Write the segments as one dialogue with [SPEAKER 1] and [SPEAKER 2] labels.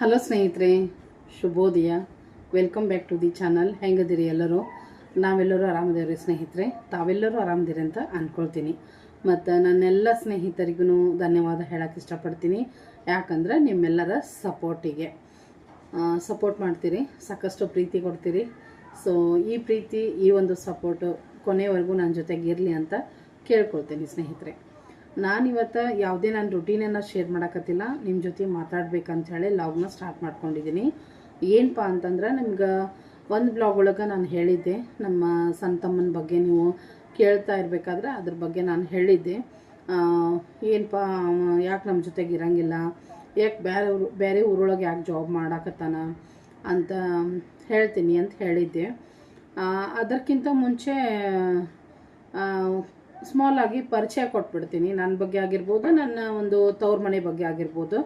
[SPEAKER 1] Hello ಸ್ನೇಹಿತರೆ, ಶುಭೋದಯ. Welcome back to the channel ಹೆಂಗದಿರಿ ಎಲ್ಲರೂ? ನಾವೆಲ್ಲರೂ ಆರಾಮದೇವ್ರಿ ಸ್ನೇಹಿತರೆ? ತಾವೆಲ್ಲರೂ ಆರಾಮದಿರಿ ಅಂತ ಅಂದ್ಕೊಳ್ತೀನಿ ಮತ್ತು ನನ್ನೆಲ್ಲ ಸ್ನೇಹಿತರಿಗೂ ಧನ್ಯವಾದ ಹೇಳಕ್ಕೆ ಇಷ್ಟಪಡ್ತೀನಿ. ಯಾಕಂದ್ರೆ ನಿಮ್ಮೆಲ್ಲರ ಸಪೋರ್ಟಿಗೆ. ಸಪೋರ್ಟ್ ಮಾಡ್ತೀರಿ, ಸಾಕಷ್ಟು ಪ್ರೀತಿ ಕೊಡ್ತೀರಿ. ಸೊ ಈ ಪ್ರೀತಿ, ಈ ಒಂದು ಸಪೋರ್ಟು ಕೊನೆವರೆಗೂ ನನ್ನ ಜೊತೆಗೆ ಇರಲಿ ಅಂತ ಕೇಳ್ಕೊಳ್ತೀನಿ ಸ್ನೇಹಿತರೆ. ನಾನಿವತ್ತು ಯಾವುದೇ ನಾನು ರುಟೀನನ್ನು ಶೇರ್ ಮಾಡಕತ್ತಿಲ್ಲ ನಿಮ್ಮ ಜೊತೆ ಮಾತಾಡ್ಬೇಕಂತ ಹೇಳಿ ಲಾಗ್ನ ಸ್ಟಾರ್ಟ್ ಮಾಡ್ಕೊಂಡಿದ್ದೀನಿ ಏನಪ್ಪ ಅಂತಂದ್ರೆ ನಿಮ್ಗೆ ಒಂದು ಬ್ಲಾಗ್ ಒಳಗೆ ನಾನು ಹೇಳಿದ್ದೆ, ನಮ್ಮ ಸಣ್ಣ ತಮ್ಮನ ಬಗ್ಗೆ ನೀವು ಕೇಳ್ತಾ ಇರಬೇಕಾದ್ರೆ ಅದ್ರ ಬಗ್ಗೆ ನಾನು ಹೇಳಿದ್ದೆ. ಏನಪ್ಪ ಯಾಕೆ ನಮ್ಮ ಜೊತೆಗೆ ಇರೋಂಗಿಲ್ಲ, ಯಾಕೆ ಬೇರೆ ಊರು ಬೇರೆ ಊರೊಳಗೆ ಯಾಕೆ ಜಾಬ್ ಮಾಡಾಕತ್ತಾನ ಅಂತ ಹೇಳ್ತೀನಿ ಅಂತ ಹೇಳಿದ್ದೆ. ಅದಕ್ಕಿಂತ ಮುಂಚೆ ಸ್ಮಾಲ್ ಆಗಿ ಪರಿಚಯ ಕೊಟ್ಬಿಡ್ತೀನಿ. ನನ್ನ ಬಗ್ಗೆ ಆಗಿರ್ಬೋದು, ನನ್ನ ಒಂದು ತವ್ರ ಮನೆ ಬಗ್ಗೆ ಆಗಿರ್ಬೋದು.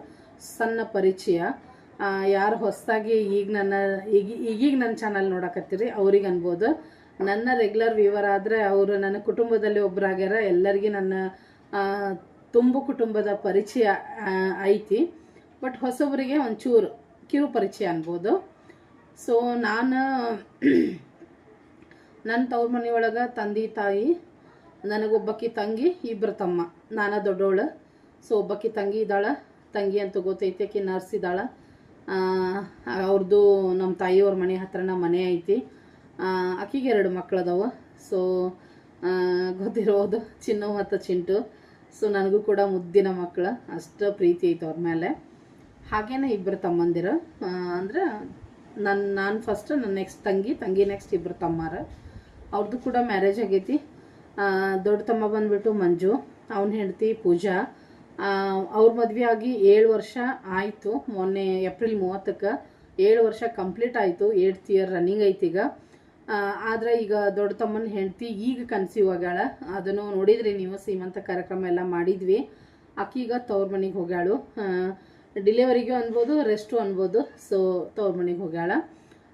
[SPEAKER 1] ಸಣ್ಣ ಪರಿಚಯ. ಯಾರು ಹೊಸದಾಗಿ ಈಗ ನನ್ನ, ಈಗ, ಈಗೀಗ ನನ್ನ ಚಾನಲ್ ನೋಡಕತ್ತೀರಿ, ಅವ್ರಿಗೆ ಅನ್ಬೋದು. ನನ್ನ ರೆಗ್ಯುಲರ್ ವ್ಯೂವರ್ ಆದರೆ ಅವರು ನನ್ನ ಕುಟುಂಬದಲ್ಲಿ ಒಬ್ಬರಾಗ್ಯಾರ ಎಲ್ಲರಿಗೂ ನನ್ನ ತುಂಬು ಕುಟುಂಬದ ಪರಿಚಯ ಐತಿ. ಬಟ್ ಹೊಸಬರಿಗೆ ಒಂಚೂರು ಕಿರು ಪರಿಚಯ ಅನ್ಬೋದು. ಸೊ ನಾನು, ನನ್ನ ತವ್ರ ಮನೆಯೊಳಗೆ ತಂದೆ ತಾಯಿ ನನಗೊಬ್ಬಕ್ಕಿ ತಂಗಿ ಇಬ್ಬರು ತಮ್ಮ. ನಾನು ದೊಡ್ಡವಳು ಸೊ ಒಬ್ಬಕ್ಕಿ ತಂಗಿ ಇದ್ದಾಳೆ. ತಂಗಿ ಅಂತ ಗೊತ್ತೈತಿ ಆಕಿ ನರ್ಸ್ ಇದ್ದಾಳೆ. ಅವ್ರದ್ದು ನಮ್ಮ ತಾಯಿಯವ್ರ ಮನೆ ಹತ್ರನ ಮನೆ ಐತಿ. ಆಕಿಗೆ ಎರಡು ಮಕ್ಳು ಅದಾವ ಸೊ ಗೊತ್ತಿರೋದು ಚಿನ್ನು ಮತ್ತು ಚಿಂಟು. ಸೊ ನನಗೂ ಕೂಡ ಮುದ್ದಿನ ಮಕ್ಕಳು ಅಷ್ಟು ಪ್ರೀತಿ ಐತೆ ಅವ್ರ ಮೇಲೆ ಹಾಗೇನೆ ಇಬ್ಬರು ತಮ್ಮಂದಿರು. ಅಂದರೆ ನನ್ನ ನಾನು ಫಸ್ಟ್ ನನ್ನ ನೆಕ್ಸ್ಟ್ ತಂಗಿ ತಂಗಿ ನೆಕ್ಸ್ಟ್ ಇಬ್ಬರು ತಮ್ಮಾರ. ಅವ್ರದ್ದು ಕೂಡ ಮ್ಯಾರೇಜ್ ಆಗೈತಿ. ದೊಡ್ಡ ತಮ್ಮ ಬಂದ್ಬಿಟ್ಟು ಮಂಜು ಅವನ ಹೆಂಡತಿ ಪೂಜಾ. ಅವ್ರ ಮದುವೆ ಆಗಿ ಏಳು ವರ್ಷ ಆಯಿತು. ಮೊನ್ನೆ ಏಪ್ರಿಲ್ ಮೂವತ್ತಕ್ಕೆ ಏಳು ವರ್ಷ ಕಂಪ್ಲೀಟ್ ಆಯಿತು. ಏಟ್ತ್ ಇಯರ್ ರನ್ನಿಂಗ್ ಐತಿ ಈಗ ಆ, ಆದ್ರೆ ಈಗ ದೊಡ್ಡ ತಮ್ಮನ ಹೆಂಡತಿ ಈಗ ಕನ್ಸೀವ್ ಆಗ್ಯಾಳ. ಅದನ್ನು ನೋಡಿದ್ರಿ ನೀವು ಸೀಮಂತ ಕಾರ್ಯಕ್ರಮ ಎಲ್ಲ ಮಾಡಿದ್ವಿ. ಆಕೀಗ ತವ್ರ ಮನೆಗೆ ಹೋಗ್ಯಾಳು. ಡಿಲಿವರಿಗೂ ಅನ್ಬೋದು ರೆಸ್ಟು ಅನ್ಬೋದು. ಸೊ ತವ್ರ ಮನೆಗೆ ಹೋಗ್ಯಾಳ.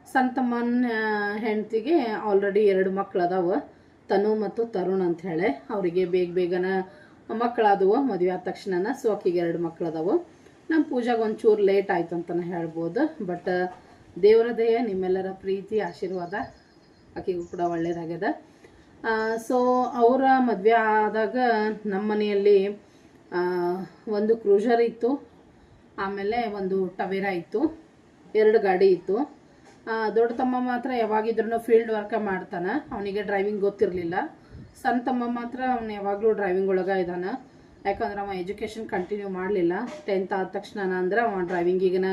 [SPEAKER 1] ಸಣ್ಣ ತಮ್ಮನ ಹೆಂಡತಿಗೆ ಆಲ್ರೆಡಿ ಎರಡು ಮಕ್ಳು ಅದಾವ ತನು ಮತ್ತು ತರುಣ್ ಅಂತ ಹೇಳಿ ಅವರಿಗೆ ಬೇಗ ಬೇಗನ ಮಕ್ಕಳಾದವು, ಮದುವೆ ಆದ ತಕ್ಷಣನ ಸೊ ಆಕಿಗೆ ಎರಡು ಮಕ್ಳು ಅದಾವು ನಮ್ಮ ಪೂಜೆಗೆ ಒಂಚೂರು ಲೇಟ್ ಆಯ್ತು ಅಂತಲೇ ಹೇಳ್ಬೋದು ಬಟ್ ದೇವರ ದಯ, ನಿಮ್ಮೆಲ್ಲರ ಪ್ರೀತಿ, ಆಶೀರ್ವಾದ ಆಕೆಗೂ ಕೂಡ ಒಳ್ಳೆಯದಾಗ್ಯದ ಸೊ ಅವರ ಮದುವೆ ಆದಾಗ ನಮ್ಮ ಮನೆಯಲ್ಲಿ ಒಂದು ಕ್ರೂಸರ್ ಇತ್ತು, ಆಮೇಲೆ ಒಂದು ಟವೇರಾ ಇತ್ತು, ಎರಡು ಗಾಡಿ ಇತ್ತು. ದೊಡ್ಡ ತಮ್ಮ ಮಾತ್ರ ಯಾವಾಗಿದ್ರೂ ಫೀಲ್ಡ್ ವರ್ಕ ಮಾಡ್ತಾನೆ. ಅವನಿಗೆ ಡ್ರೈವಿಂಗ್ ಗೊತ್ತಿರಲಿಲ್ಲ. ಸಣ್ಣ ತಮ್ಮ ಮಾತ್ರ ಅವನು ಯಾವಾಗಲೂ ಡ್ರೈವಿಂಗ್ ಒಳಗೆ ಇದ್ದಾನೆ ಯಾಕಂದ್ರೆ ಅವ ಎಜುಕೇಷನ್ ಕಂಟಿನ್ಯೂ ಮಾಡಲಿಲ್ಲ. ಟೆಂತ್ ಆದ ತಕ್ಷಣ ಅಂದ್ರೆ ಅವ ಡ್ರೈವಿಂಗಿಗನ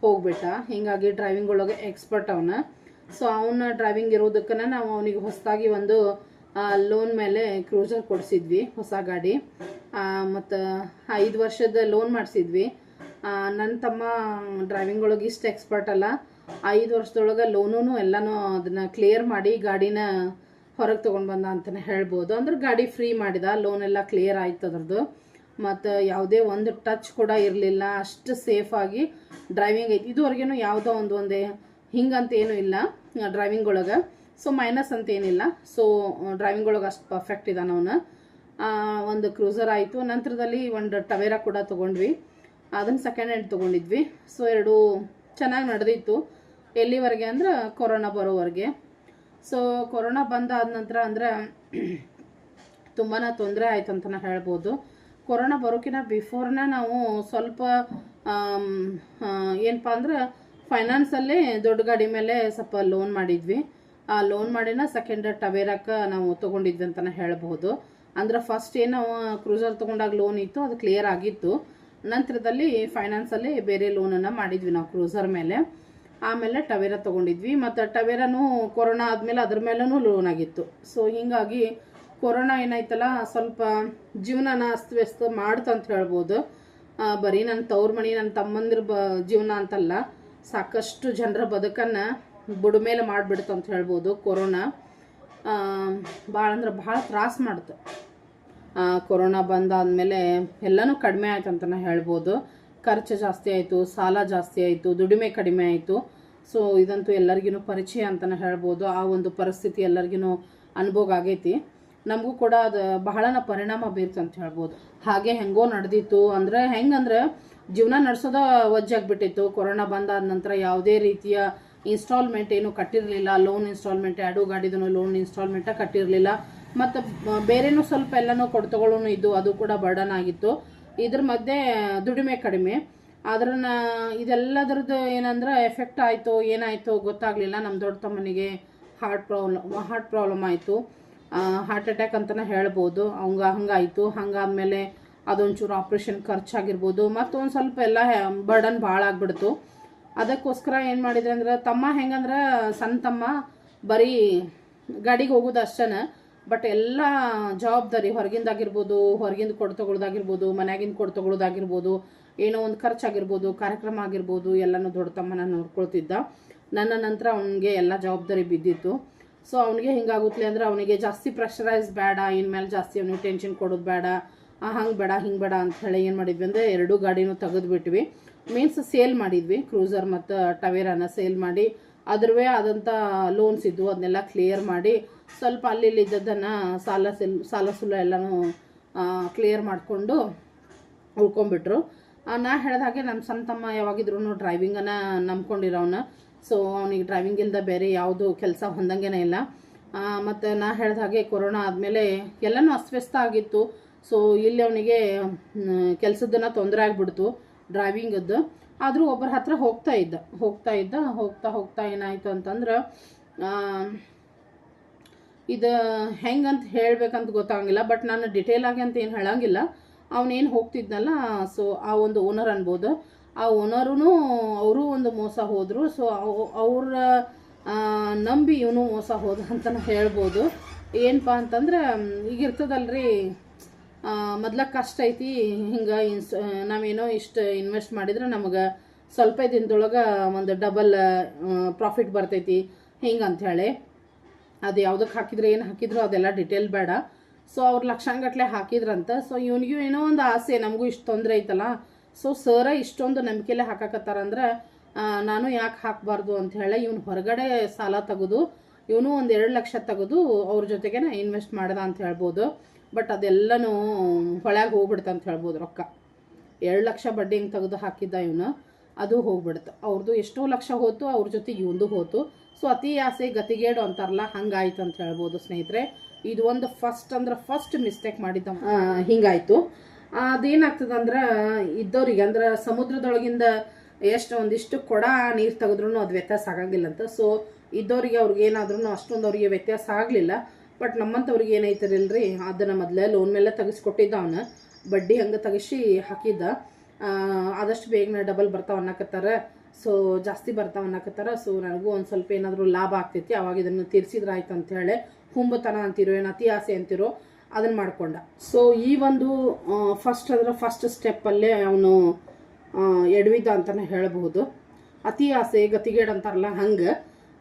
[SPEAKER 1] ಹೋಗ್ಬಿಟ್ಟ. ಹೀಗಾಗಿ ಡ್ರೈವಿಂಗ್ ಒಳಗೆ ಎಕ್ಸ್ಪರ್ಟ್ ಅವನ. ಸೊ ಅವನ ಡ್ರೈವಿಂಗ್ ಇರೋದಕ್ಕನ ನಾವು ಅವನಿಗೆ ಹೊಸದಾಗಿ ಒಂದು ಲೋನ್ ಮೇಲೆ ಕ್ರೂಸರ್ ಕೊಡಿಸಿದ್ವಿ, ಹೊಸ ಗಾಡಿ. ಮತ್ತು ಐದು ವರ್ಷದ ಲೋನ್ ಮಾಡಿಸಿದ್ವಿ. ನನ್ನ ತಮ್ಮ ಡ್ರೈವಿಂಗ್ ಒಳಗೆ ಇಷ್ಟು ಎಕ್ಸ್ಪರ್ಟ್ ಅಲ್ಲ. ಐದು ವರ್ಷದೊಳಗೆ ಲೋನೂ ಎಲ್ಲನೂ ಅದನ್ನು ಕ್ಲಿಯರ್ ಮಾಡಿ ಗಾಡಿನ ಹೊರಗೆ ತೊಗೊಂಡು ಬಂದ ಅಂತಲೇ ಹೇಳ್ಬೋದು. ಅಂದ್ರೆ ಗಾಡಿ ಫ್ರೀ ಮಾಡಿದ ಲೋನ್ ಎಲ್ಲ ಕ್ಲಿಯರ್ ಆಯ್ತು ಅದ್ರದ್ದು. ಮತ್ತು ಯಾವುದೇ ಒಂದು ಟಚ್ ಕೂಡ ಇರಲಿಲ್ಲ, ಅಷ್ಟು ಸೇಫಾಗಿ ಡ್ರೈವಿಂಗ್ ಐತಿ. ಇದುವರೆಗೇನು ಯಾವುದೋ ಒಂದು ಒಂದೇ, ಹಿಂಗಂತ ಏನೂ ಇಲ್ಲ ಡ್ರೈವಿಂಗ್ ಒಳಗೆ. ಸೊ ಮೈನಸ್ ಅಂತ ಏನಿಲ್ಲ. ಸೊ ಡ್ರೈವಿಂಗ್ ಒಳಗೆ ಅಷ್ಟು ಪರ್ಫೆಕ್ಟ್ ಇದ್ದಾನ ಅವನು. ಒಂದು ಕ್ರೂಸರ್ ಆಯಿತು. ನಂತರದಲ್ಲಿ ಒಂದು ಟವೇರಾ ಕೂಡ ತೊಗೊಂಡ್ವಿ. ಅದನ್ನು ಸೆಕೆಂಡ್ ಹ್ಯಾಂಡ್ ತೊಗೊಂಡಿದ್ವಿ. ಸೊ ಎರಡು ಚೆನ್ನಾಗಿ ನಡೆದಿತ್ತು. ಎಲ್ಲಿವರೆಗೆ ಅಂದ್ರೆ ಕೊರೋನಾ ಬರೋವರೆಗೆ. ಸೊ ಕೊರೋನಾ ಬಂದಾದ ನಂತರ ಅಂದ್ರೆ ತುಂಬಾ ತೊಂದರೆ ಆಯ್ತು ಅಂತ ನಾ ಹೇಳ್ಬೋದು. ಕೊರೋನಾ ಬರೋಕಿನ ಬಿಫೋರ್ನ ನಾವು ಸ್ವಲ್ಪ ಏನಪ್ಪ ಅಂದ್ರೆ ಫೈನಾನ್ಸಲ್ಲಿ ದೊಡ್ಡ ಗಾಡಿ ಮೇಲೆ ಸ್ವಲ್ಪ ಲೋನ್ ಮಾಡಿದ್ವಿ. ಆ ಲೋನ್ ಮಾಡಿನ ಸೆಕೆಂಡ್ ಟವೇರಾಕ ನಾವು ತೊಗೊಂಡಿದ್ವಿ ಅಂತಲೇ ಹೇಳ್ಬೋದು. ಅಂದ್ರೆ ಫಸ್ಟ್ ಏನು ಕ್ರೂಸರ್ ತೊಗೊಂಡಾಗ ಲೋನ್ ಇತ್ತು, ಅದು ಕ್ಲಿಯರ್ ಆಗಿತ್ತು. ನಂತರದಲ್ಲಿ ಫೈನಾನ್ಸಲ್ಲಿ ಬೇರೆ ಲೋನನ್ನು ಮಾಡಿದ್ವಿ ನಾವು ಕ್ರೂಸರ್ ಮೇಲೆ. ಆಮೇಲೆ ಟವೆರ ತೊಗೊಂಡಿದ್ವಿ. ಮತ್ತು ಟವೆರನೂ ಕೊರೋನಾ ಆದಮೇಲೆ ಅದ್ರ ಮೇಲೂ ಲೋನ್ ಆಗಿತ್ತು. ಸೊ ಹೀಗಾಗಿ ಕೊರೋನಾ ಏನಾಯ್ತಲ್ಲ, ಸ್ವಲ್ಪ ಜೀವನನ ಅಸ್ತವ್ಯಸ್ತ ಮಾಡ್ತು ಅಂತ ಹೇಳ್ಬೋದು. ಬರೀ ನನ್ನ ತವ್ರ ಮನೆ ನನ್ನ ತಮ್ಮಂದಿರ ಬ, ಜೀವನ ಅಂತಲ್ಲ, ಸಾಕಷ್ಟು ಜನರ ಬದುಕನ್ನು ಬುಡಮೇಲೆ ಮಾಡಿಬಿಡ್ತು ಅಂತ ಹೇಳ್ಬೋದು ಕೊರೋನಾ. ಭಾಳ ಅಂದ್ರೆ ಭಾಳ ತ್ರಾಸ ಮಾಡ್ತು. ಕೊರೋನಾ ಬಂದಾದಮೇಲೆ ಎಲ್ಲನೂ ಕಡಿಮೆ ಆಯ್ತು ಅಂತಲೇ ಹೇಳ್ಬೋದು. ಖರ್ಚು ಜಾಸ್ತಿ ಆಯಿತು, ಸಾಲ ಜಾಸ್ತಿ ಆಯಿತು, ದುಡಿಮೆ ಕಡಿಮೆ ಆಯಿತು. ಸೊ ಇದಂತೂ ಎಲ್ಲರಿಗೂ ಪರಿಚಯ ಅಂತಲೇ ಹೇಳ್ಬೋದು. ಆ ಒಂದು ಪರಿಸ್ಥಿತಿ ಎಲ್ಲರಿಗೂ ಅನುಭವ ಆಗೈತಿ. ನಮಗೂ ಕೂಡ ಅದು ಬಹಳನ ಪರಿಣಾಮ ಬೀರ್ತು ಅಂತ ಹೇಳ್ಬೋದು. ಹಾಗೆ ಹೆಂಗೋ ನಡೆದಿತ್ತು. ಅಂದರೆ ಹೆಂಗಂದ್ರೆ ಜೀವನ ನಡೆಸೋದ ವಜ್ಜಾಗ್ಬಿಟ್ಟಿತ್ತು. ಕೊರೋನಾ ಬಂದಾದ ನಂತರ ಯಾವುದೇ ರೀತಿಯ ಇನ್ಸ್ಟಾಲ್ಮೆಂಟ್ ಏನು ಕಟ್ಟಿರಲಿಲ್ಲ. ಲೋನ್ ಇನ್ಸ್ಟಾಲ್ಮೆಂಟ್ ಎರಡು ಗಾಡಿದೂ ಲೋನ್ ಇನ್ಸ್ಟಾಲ್ಮೆಂಟ ಕಟ್ಟಿರಲಿಲ್ಲ. ಮತ್ತು ಬೇರೆನೂ ಸ್ವಲ್ಪ ಎಲ್ಲನೂ ಕೊಡ್ತಗೊಳ್ಳೋನು ಇದ್ದು ಅದು ಕೂಡ ಬರ್ಡನ್ ಆಗಿತ್ತು. ಇದ್ರ ಮಧ್ಯೆ ದುಡಿಮೆ ಕಡಿಮೆ. ಅದ್ರನ್ನ ಇದೆಲ್ಲದ್ರದ್ದು ಏನಂದ್ರೆ ಎಫೆಕ್ಟ್ ಆಯಿತು, ಏನಾಯಿತು ಗೊತ್ತಾಗಲಿಲ್ಲ. ನಮ್ಮ ದೊಡ್ಡ ತಮ್ಮನಿಗೆ ಹಾರ್ಟ್ ಪ್ರಾಬ್ಲಮ್ ಹಾರ್ಟ್ ಪ್ರಾಬ್ಲಮ್ ಆಯಿತು. ಹಾರ್ಟ್ ಅಟ್ಯಾಕ್ ಅಂತಲೇ ಹೇಳ್ಬೋದು. ಅವಂಗ ಹಂಗಾಯಿತು. ಹಂಗಾದ್ಮೇಲೆ ಅದೊಂಚೂರು ಆಪ್ರೇಷನ್ ಖರ್ಚಾಗಿರ್ಬೋದು. ಮತ್ತೊಂದು ಸ್ವಲ್ಪ ಎಲ್ಲ ಬರ್ಡನ್ ಭಾಳ ಆಗಿಬಿಡ್ತು. ಅದಕ್ಕೋಸ್ಕರ ಏನು ಮಾಡಿದ್ರೆ ಅಂದ್ರೆ ತಮ್ಮ ಹೆಂಗಂದ್ರೆ, ಸಣ್ಣ ತಮ್ಮ ಬರೀ ಗಾಡಿಗೆ ಹೋಗೋದು ಅಷ್ಟೇ ಬಟ್ ಎಲ್ಲ ಜವಾಬ್ದಾರಿ ಹೊರಗಿಂದಾಗಿರ್ಬೋದು, ಹೊರಗಿಂದ ಕೊಡ್ ತಗೊಳ್ಳೋದಾಗಿರ್ಬೋದು ಮನ್ಯಾಗಿಂದ ಕೊಡ್ ತಗೊಳ್ಳೋದಾಗಿರ್ಬೋದು ಏನೋ ಒಂದು ಖರ್ಚಾಗಿರ್ಬೋದು, ಕಾರ್ಯಕ್ರಮ ಆಗಿರ್ಬೋದು, ಎಲ್ಲನೂ ದೊಡ್ಡ ತಮ್ಮನ ನೋಡ್ಕೊಳ್ತಿದ್ದ. ನನ್ನ ನಂತರ ಅವನಿಗೆ ಎಲ್ಲ ಜವಾಬ್ದಾರಿ ಬಿದ್ದಿತ್ತು. ಸೊ ಅವನಿಗೆ ಹಿಂಗಾಗುತ್ತೆ ಅಂದ್ರೆ ಅವನಿಗೆ ಜಾಸ್ತಿ ಪ್ರೆಷರೈಸ್ ಬೇಡ ಇನ್ಮೇಲೆ ಜಾಸ್ತಿ ಅವನಿಗೆ ಟೆನ್ಷನ್ ಕೊಡೋದು ಬೇಡ ಹಂಗೆ ಬೇಡ, ಹಿಂಗೆ ಬೇಡ ಅಂತ ಹೇಳಿ ಏನು ಮಾಡಿದ್ವಿ ಅಂದರೆ ಎರಡೂ ಗಾಡಿನೂ ತೆಗೆದುಬಿಟ್ವಿ ಮೀನ್ಸ್ ಸೇಲ್ ಮಾಡಿದ್ವಿ ಕ್ರೂಸರ್ ಮತ್ತು ಟವೇರಾನ ಸೇಲ್ ಮಾಡಿ, ಅದ್ರವೇ ಆದಂಥ ಲೋನ್ಸ್ ಇದ್ವು ಅದನ್ನೆಲ್ಲ ಕ್ಲಿಯರ್ ಮಾಡಿ ಸ್ವಲ್ಪ ಅಲ್ಲಿ ಇಲ್ಲಿ ಇದ್ದದ್ದನ್ನು ಸಾಲ ಸಿಲ್ ಸಾಲ ಸುಲ ಎಲ್ಲನೂ ಕ್ಲಿಯರ್ ಮಾಡಿಕೊಂಡು ಉಳ್ಕೊಂಡ್ಬಿಟ್ರು. ಆ, ನಾ ಹೇಳ್ದ ಹಾಗೆ ನಮ್ಮ ಸಣ್ಣ ತಮ್ಮ ಯಾವಾಗಿದ್ರು ಡ್ರೈವಿಂಗನ್ನು ನಂಬ್ಕೊಂಡಿರೋನ ಸೊ ಅವನಿಗೆ ಡ್ರೈವಿಂಗ್ ಇಲ್ಲದ ಬೇರೆ ಯಾವುದು ಕೆಲಸ ಹೊಂದಂಗೆನೇ ಇಲ್ಲ. ಮತ್ತು ನಾ ಹೇಳ್ದ ಹಾಗೆ ಕೊರೋನಾ ಆದಮೇಲೆ ಎಲ್ಲನೂ ಅಸ್ವಸ್ಥ ಆಗಿತ್ತು. ಸೊ ಇಲ್ಲಿ ಅವನಿಗೆ ಕೆಲಸದನ್ನ ತೊಂದರೆ ಆಗಿಬಿಡ್ತು ಡ್ರೈವಿಂಗದ್ದು ಆದರೂ ಒಬ್ಬರ ಹತ್ರ ಹೋಗ್ತಾ ಇದ್ದ ಹೋಗ್ತಾ ಇದ್ದ ಹೋಗ್ತಾ ಹೋಗ್ತಾ ಏನಾಯಿತು ಅಂತಂದ್ರೆ ಇದು ಹೆಂಗಂತ ಹೇಳಬೇಕಂತ ಗೊತ್ತಾಗಂಗಿಲ್ಲ ಬಟ್ ನಾನು ಡಿಟೇಲ್ ಆಗಿ ಅಂತ ಏನು ಹೇಳಂಗಿಲ್ಲ. ಅವನೇನು ಹೋಗ್ತಿದ್ನಲ್ಲ ಸೊ ಆ ಒಂದು ಓನರ್ ಅನ್ಬೋದು. ಆ ಓನರೂ ಅವರು ಒಂದು ಮೋಸ ಹೋದರು ಸೊ ಅವ್ರ ನಂಬಿ ಇವನು ಮೋಸ ಹೋದ ಅಂತ ಹೇಳ್ಬೋದು. ಏನಪ್ಪ ಅಂತಂದ್ರೆ ಈಗ ಇರ್ತದಲ್ರಿ ಮೊದ್ಲ ಕಷ್ಟ ಐತಿ, ಹಿಂಗೆ ಇನ್ಸ್, ನಾವೇನೋ ಇಷ್ಟು ಇನ್ವೆಸ್ಟ್ ಮಾಡಿದ್ರೆ ನಮಗೆ ಸ್ವಲ್ಪ ದಿನದೊಳಗೆ ಒಂದು ಡಬಲ್ ಪ್ರಾಫಿಟ್ ಬರ್ತೈತಿ ಹಿಂಗೆ ಅಂಥೇಳಿ ಅದು ಯಾವುದಕ್ಕೆ ಹಾಕಿದ್ರೆ, ಏನು ಹಾಕಿದ್ರು ಅದೆಲ್ಲ ಡಿಟೇಲ್ ಬೇಡ. ಸೊ ಅವ್ರು ಲಕ್ಷಾಂಗಟ್ಲೆ ಹಾಕಿದ್ರಂತ. ಸೊ ಇವನಿಗೂ ಏನೋ ಒಂದು ಆಸೆ, ನಮಗೂ ಇಷ್ಟು ತೊಂದರೆ ಐತಲ್ಲ. ಸೊ ಸರ ಇಷ್ಟೊಂದು ನಂಬಿಕೆಲೆ ಹಾಕಾಕತ್ತಾರಂದ್ರೆ ನಾನು ಯಾಕೆ ಹಾಕಬಾರ್ದು ಅಂತ ಹೇಳಿ ಇವನು ಹೊರಗಡೆ ಸಾಲ ತೆಗೆದು, ಇವನು ಒಂದು ಎರಡು ಲಕ್ಷ ತೆಗೆದು ಅವ್ರ ಜೊತೆಗೆ ಇನ್ವೆಸ್ಟ್ ಮಾಡ್ದ ಅಂತ ಹೇಳ್ಬೋದು. ಬಟ್ ಅದೆಲ್ಲನೂ ಹೊಳ್ಯಾಗ ಹೋಗ್ಬಿಡ್ತ ಅಂತ ಹೇಳ್ಬೋದು ರೊಕ್ಕ. ಎರಡು ಲಕ್ಷ ಬಡ್ಡಿ ಹಿಂಗೆ ತೆಗೆದು ಹಾಕಿದ್ದ ಇವನು, ಅದು ಹೋಗ್ಬಿಡ್ತು. ಅವ್ರದ್ದು ಎಷ್ಟೋ ಲಕ್ಷ ಹೋತು, ಅವ್ರ ಜೊತೆ ಇವಂದು ಹೋತು. ಸೊ ಅತಿ ಆಸೆ ಗತಿಗೇಡು ಅಂತಾರಲ್ಲ ಹಂಗಾಯ್ತು ಅಂತ ಹೇಳ್ಬೋದು ಸ್ನೇಹಿತರೆ. ಇದು ಒಂದು ಫಸ್ಟ್ ಅಂದ್ರೆ ಫಸ್ಟ್ ಮಿಸ್ಟೇಕ್ ಮಾಡಿದ್ದ. ಹಿಂಗಾಯ್ತು. ಅದೇನಾಗ್ತದಂದ್ರೆ ಇದ್ದವ್ರಿಗೆ ಅಂದ್ರೆ ಸಮುದ್ರದೊಳಗಿಂದ ಎಷ್ಟು ಒಂದಿಷ್ಟು ಕೊಡ ನೀರು ತೆಗೆದ್ರೂ ಅದು ವ್ಯತ್ಯಾಸ ಆಗಂಗಿಲ್ಲ ಅಂತ. ಸೊ ಇದ್ದವ್ರಿಗೆ ಅವ್ರಿಗೆ ಏನಾದ್ರೂ ಅಷ್ಟೊಂದು ಅವ್ರಿಗೆ ವ್ಯತ್ಯಾಸ ಆಗಲಿಲ್ಲ. ಬಟ್ ನಮ್ಮಂಥವ್ರಿಗೆ ಏನೈತಿರಲ್ರಿ ಅದನ್ನು ಮೊದಲೇ ಲೋನ್ ಮೇಲೆ ತೆಗಿಸ್ಕೊಟ್ಟಿದ್ದ ಅವನು. ಬಡ್ಡಿ ಹಂಗೆ ತೆಗಿಸಿ ಹಾಕಿದ್ದ. ಆದಷ್ಟು ಬೇಗನೆ ಡಬಲ್ ಬರ್ತಾವ ಅನ್ನಕತ್ತಾರ. ಸೊ ಜಾಸ್ತಿ ಬರ್ತಾವ ಅನ್ನಕತ್ತಾರ. ಸೊ ನನಗೂ ಒಂದು ಸ್ವಲ್ಪ ಏನಾದರೂ ಲಾಭ ಆಗ್ತೈತಿ. ಅವಾಗ ಇದನ್ನು ತೀರ್ಸಿದ್ರೆ ಆಯ್ತು ಅಂತ ಹೇಳಿ ಹುಂಬತನ ಅಂತಿರೋ, ಏನು ಅತಿ ಆಸೆ ಅಂತಿರೋ ಅದನ್ನ ಮಾಡಿಕೊಂಡ. ಸೊ ಈ ಒಂದು ಫಸ್ಟ್ ಅದರ ಫಸ್ಟ್ ಸ್ಟೆಪ್ಪಲ್ಲೇ ಅವನು ಎಡವಿದ ಅಂತಲೇ ಹೇಳಬಹುದು. ಅತಿ ಆಸೆ, ಗತಿಗೇಡ್ ಅಂತಾರಲ್ಲ ಹಂಗೆ.